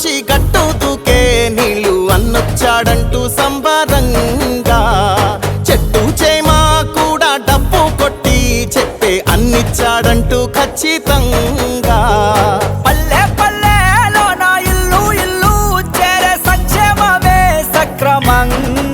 నుంచి గట్టు నీళ్ళు అన్నొచ్చాడంటూ సంబరంగా. చెట్టు చేమా కూడా డబ్బు కొట్టి చెప్పే అన్నిచ్చాడంటూ ఖచ్చితంగా. పల్లె ఇల్లు ఇల్లు చేరే సక్రమంగా.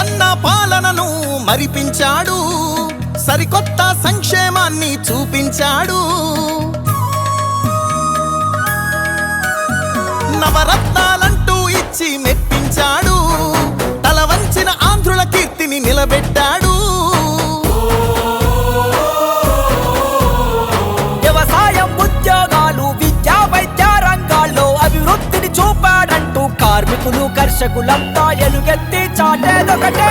రాజన్న పాలనను మరిపించాడు. సరికొత్త సంక్షేమాన్ని చూపించాడు. కార్మికులు కర్షకులంతా ఎలుగెత్తి చాటేదొకటే.